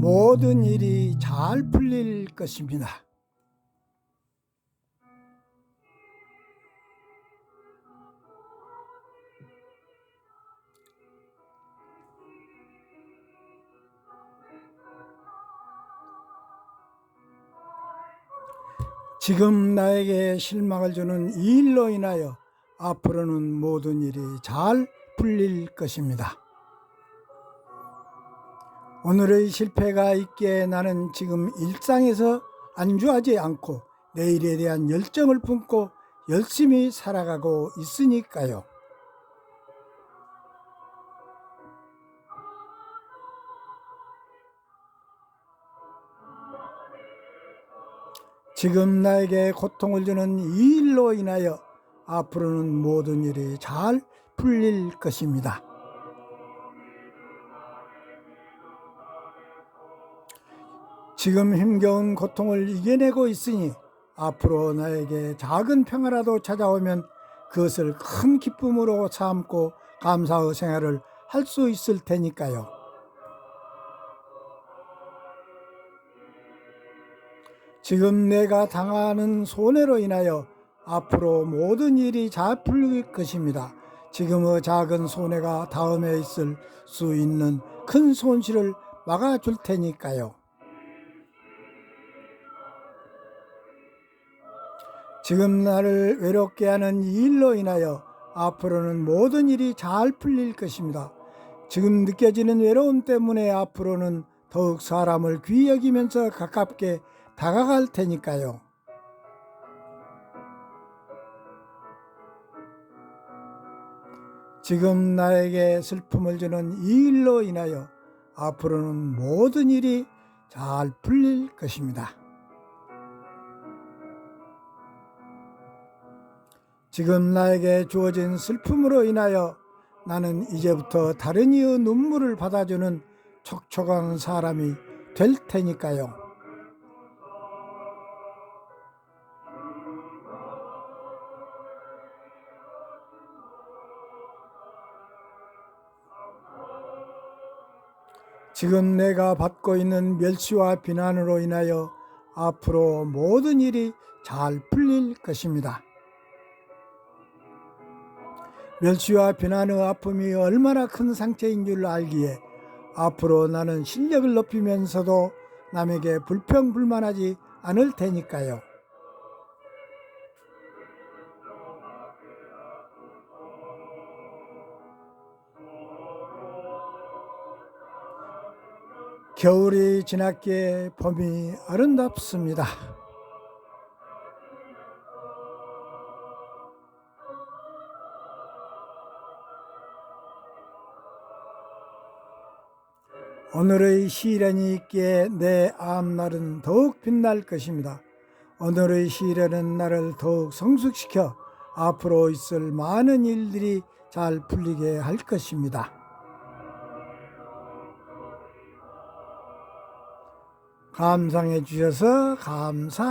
모든 일이 잘 풀릴 것입니다. 지금 나에게 실망을 주는 이 일로 인하여 앞으로는 모든 일이 잘 풀릴 것입니다. 오늘의 실패가 있기에 나는 지금 일상에서 안주하지 않고 내일에 대한 열정을 품고 열심히 살아가고 있으니까요. 지금 나에게 고통을 주는 이 일로 인하여 앞으로는 모든 일이 잘 풀릴 것입니다. 지금 힘겨운 고통을 이겨내고 있으니 앞으로 나에게 작은 평화라도 찾아오면 그것을 큰 기쁨으로 삼고 감사의 생활을 할 수 있을 테니까요. 지금 내가 당하는 손해로 인하여 앞으로 모든 일이 잘 풀릴 것입니다. 지금의 작은 손해가 다음에 있을 수 있는 큰 손실을 막아줄 테니까요. 지금 나를 외롭게 하는 이 일로 인하여 앞으로는 모든 일이 잘 풀릴 것입니다. 지금 느껴지는 외로움 때문에 앞으로는 더욱 사람을 귀히 여기면서 가깝게 다가갈 테니까요. 지금 나에게 슬픔을 주는 이 일로 인하여 앞으로는 모든 일이 잘 풀릴 것입니다. 지금 나에게 주어진 슬픔으로 인하여 나는 이제부터 다른 이의 눈물을 받아주는 촉촉한 사람이 될 테니까요. 지금 내가 받고 있는 멸시와 비난으로 인하여 앞으로 모든 일이 잘 풀릴 것입니다. 멸시와 비난의 아픔이 얼마나 큰 상처인 줄 알기에 앞으로 나는 실력을 높이면서도 남에게 불평불만하지 않을 테니까요. 겨울이 지났기에 봄이 아름답습니다. 오늘의 시련이 있기에 내 앞날은 더욱 빛날 것입니다. 오늘의 시련은 나를 더욱 성숙시켜 앞으로 있을 많은 일들이 잘 풀리게 할 것입니다. 감상해 주셔서 감사합니다.